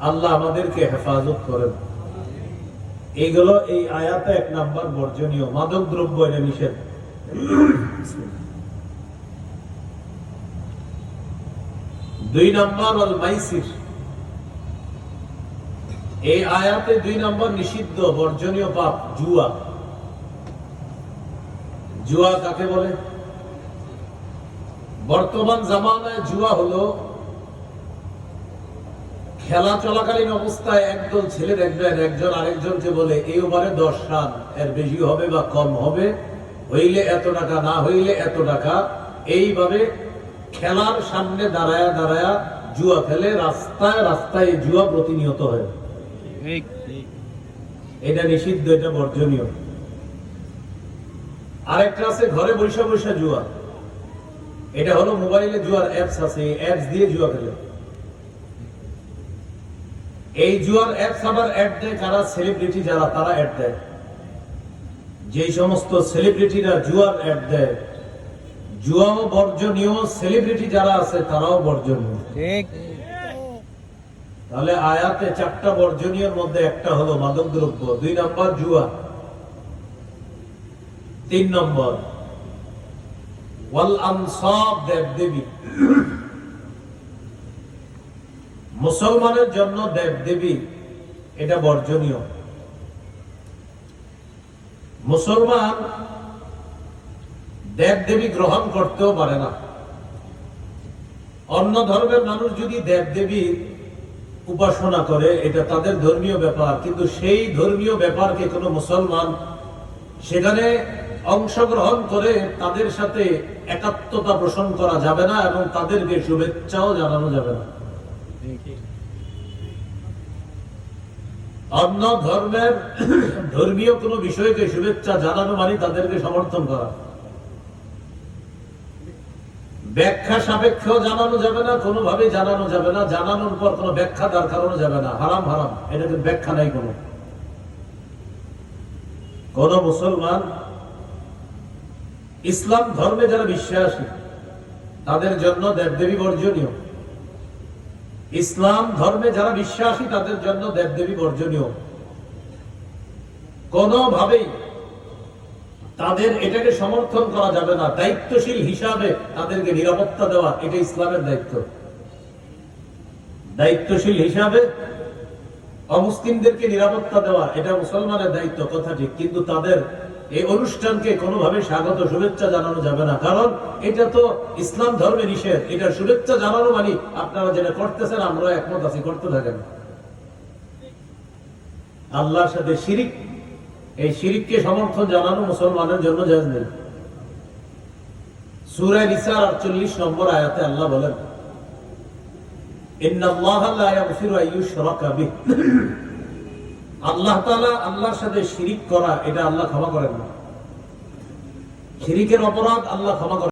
আল্লাহ আমাদেরকে হেফাজত করেন। এইগুলো এই আয়াতে এক নাম্বার বর্জনীয়। মাদক দ্রব্য এটা নিষেধ। দুই নাম্বার অল মাইসির। এই আয়াতে দুই নম্বর নিষিদ্ধ, বর্জনীয় পাপ, জুয়া। জুয়া কাকে বলে? বর্তমান জামানায় জুয়া হলো খেলা চলাকালীন অবস্থায় একদল ছেলে দেখবেন, একজন আরেকজনকে বলে এই ওভারে দশ রান, এর বেশি হবে বা কম হবে? হইলে এত টাকা, না হইলে এত টাকা। এইভাবে খেলার সামনে দাঁড়ায়া দাঁড়ায়া জুয়া খেলে, রাস্তায় রাস্তায় জুয়া প্রতিনিয়ত হয়। এটা নিষিদ্ধ, এটা বর্জনীয়। আরেকটা আছে, ঘরে বৈশা বৈশা জুয়া। এটা হলো মোবাইলে জুয়ার অ্যাপস আছে অ্যাপস দিয়ে জুয়া খেলে। এই জুয়ার অ্যাপস আবার অ্যাড দেয় কারা সেলিব্রিটি যারা তারা অ্যাড দেয়। যে সমস্ত সেলিব্রিটিরা জুয়ার অ্যাড দেয় জুয়াও বর্জনীয় সেলিব্রিটি যারা আছে তারাও বর্জনীয়। ঠিক। তাহলে আয়াতে চারটা বর্জনীয় মধ্যে একটা হলো মাদক দ্রব্য দুই নম্বর জুয়া তিন নম্বর ওয়াল আনসাব দেব দেবী মুসলমানের জন্য দেব দেবী এটা বর্জনীয়। মুসলমান দেব দেবী গ্রহণ করতেও পারে না। অন্য ধর্মের মানুষ যদি দেব দেবীর উপাসনা করে, এটা তাদের ধর্মীয় ব্যাপার, কিন্তু সেই ধর্মীয় ব্যাপারকে কোনো মুসলমান সেখানে অংশগ্রহণ করে তাদের সাথে একাত্মতা পোষণ করা যাবে না এবং তাদেরকে শুভেচ্ছাও জানানো যাবে না। অন্য ধর্মের ধর্মীয় কোনো বিষয়কে শুভেচ্ছা জানানো মানে তাদেরকে সমর্থন করা। ব্যাখ্যা সাপেক্ষেও জানানো যাবে না কোনোভাবে জানানো যাবে না, জানানোর পর কোনো ব্যাখ্যা তার কারণে যাবে না। হারাম হারাম এটাকে ব্যাখ্যা নাই কোনো। কোন মুসলমান ইসলাম ধর্মে যারা বিশ্বাসী, তাদের জন্য দেবদেবী বর্জনীয়। ইসলাম ধর্মে যারা বিশ্বাসী, তাদের জন্য দেবদেবী বর্জনীয়। কোনোভাবেই তাদের এটাকে সমর্থন করা যাবে না। দায়িত্বশীল হিসাবে তাদেরকে নিরাপত্তা দেওয়া, এটা ইসলামের দায়িত্ব। দায়িত্বশীল হিসাবে অমুসলিমদেরকে নিরাপত্তা দেওয়া, এটা মুসলমানের দায়িত্ব, কথা ঠিক। কিন্তু তাদের এই অনুষ্ঠানকে কোনোভাবে স্বাগত, শুভেচ্ছা জানানো যাবে না। কারণ এটা তো ইসলাম ধর্মে নিষেধ। এটা শুভেচ্ছা জানানো মানে আপনারা যেটা করতেছেন আমরা একমত আছি, করতে থাকেন। আল্লাহর সাথে শিরিক, এই শিরিককে সমর্থন জানানো মুসলমানের জন্য জায়েজ নেই। সূরা নিসার 48 নম্বর আয়াতে আল্লাহ বলেন আল্লাহ তাআলা আল্লাহর সাথে শিরিক করা, এটা আল্লাহ ক্ষমা করেন না। শিরিকের অপরাধ আল্লাহ ক্ষমা করেন